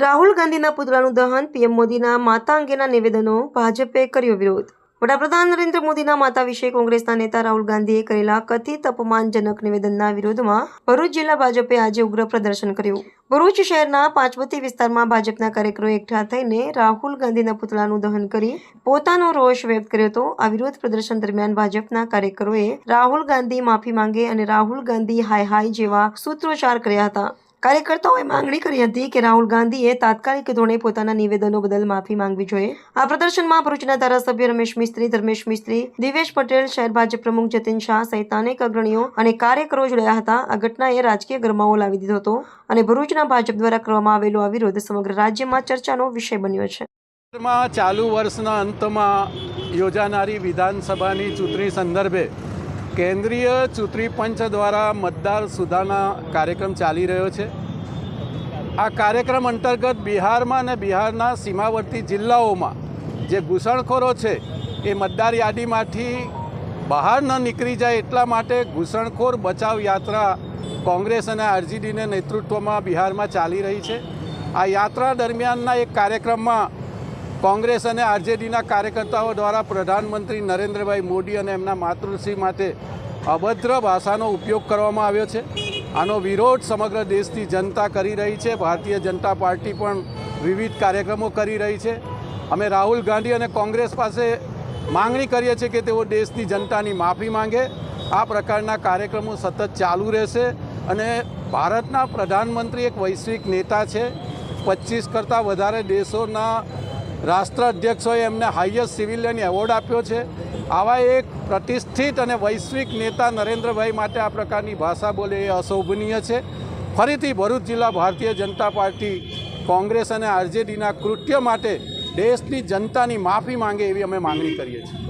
રાહુલ ગાંધીના પુતળાનું દહન પીએમ મોદીના માતા અંગેના નિવેદનો ભાજપે કર્યો વિરોધ. વડાપ્રધાન નરેન્દ્ર મોદીના માતા વિશે કોંગ્રેસના નેતા રાહુલ ગાંધીએ કરેલા કથિત અપમાનજનક નિવેદનના વિરોધમાં ભરૂચ જિલ્લા ભાજપે આજે ઉગ્ર પ્રદર્શન કર્યું. ભરૂચ શહેરના પાંચવતી વિસ્તારમાં ભાજપના કાર્યકરો એકઠા થઈને રાહુલ ગાંધીના પુતળાનું દહન કરી પોતાનો રોષ વ્યક્ત કર્યો હતો. આ વિરોધ પ્રદર્શન દરમિયાન ભાજપના કાર્યકરોએ રાહુલ ગાંધી માફી માંગે અને રાહુલ ગાંધી હાય હાય જેવા સૂત્રોચ્ચાર કર્યા હતા. કાર્યકર્તાઓએ માંગણી કરી હતી કે રાહુલ ગાંધીએ તાત્કાલિક ધોરણે પોતાના નિવેદનો બદલ માફી માંગવી જોઈએ. આ પ્રદર્શનમાં ભરૂચના ધારાસભ્ય રમેશ મિસ્ત્રી, ધર્મેશ મિસ્ત્રી, દિવેશ પટેલ, શહેર ભાજપ પ્રમુખ જતીન શાહ સહિત અનેક અગ્રણીઓ અને કાર્યકરો જોડાયા હતા. આ ઘટનાએ રાજકીય ગરમાવો લાવી દીધો હતો અને ભરૂચના ભાજપ દ્વારા કરવામાં આવેલો આ વિરોધ સમગ્ર રાજ્યમાં ચર્ચાનો વિષય બન્યો છે. ચાલુ વર્ષના અંતમાં યોજાનારી વિધાનસભાની ચૂંટણી સંદર્ભે કેન્દ્રીય ચૂંટણી પંચ દ્વારા મતદાર સુધારણા કાર્યક્રમ ચાલી રહ્યો છે. આ કાર્યક્રમ અંતર્ગત બિહારમાં અને બિહારના સીમાવર્તી જિલ્લાઓમાં જે ઘૂસણખોરો છે, એ મતદાર યાદીમાંથી બહાર ન નીકળી જાય એટલા માટે ઘૂસણખોર બચાવ યાત્રા કોંગ્રેસ અને આરજીડીને નેતૃત્વમાં બિહારમાં ચાલી રહી છે. આ યાત્રા દરમિયાનના એક કાર્યક્રમમાં કોંગ્રેસ અને આરજેડીના કાર્યકર્તાઓ દ્વારા પ્રધાનમંત્રી નરેન્દ્રભાઈ મોદી અને એમના માતૃશ્રી માટે અભદ્ર ભાષાનો ઉપયોગ કરવામાં આવ્યો છે. આનો વિરોધ સમગ્ર દેશની જનતા કરી રહી છે. ભારતીય જનતા પાર્ટી પણ વિવિધ કાર્યક્રમો કરી રહી છે. અમે રાહુલ ગાંધી અને કોંગ્રેસ પાસે માંગણી કરીએ છીએ કે તેઓ દેશની જનતાની માફી માંગે. આ પ્રકારના કાર્યક્રમો સતત ચાલુ રહેશે અને ભારતના પ્રધાનમંત્રી એક વૈશ્વિક નેતા છે. પચીસ કરતાં વધારે દેશોના રાષ્ટ્ર અધ્યક્ષોએ એમને હાઈએસ્ટ સિવિલિયન એવોર્ડ આપ્યો છે. આવા એક પ્રતિષ્ઠિત અને વૈશ્વિક નેતા નરેન્દ્રભાઈ માટે આ પ્રકારની ભાષા બોલે એ અશોભનીય છે. ફરીથી ભરૂચ જિલ્લા ભારતીય જનતા પાર્ટી કોંગ્રેસ અને આરજેડીના કૃત્ય માટે દેશની જનતાની માફી માંગે એવી અમે માંગણી કરીએ છીએ.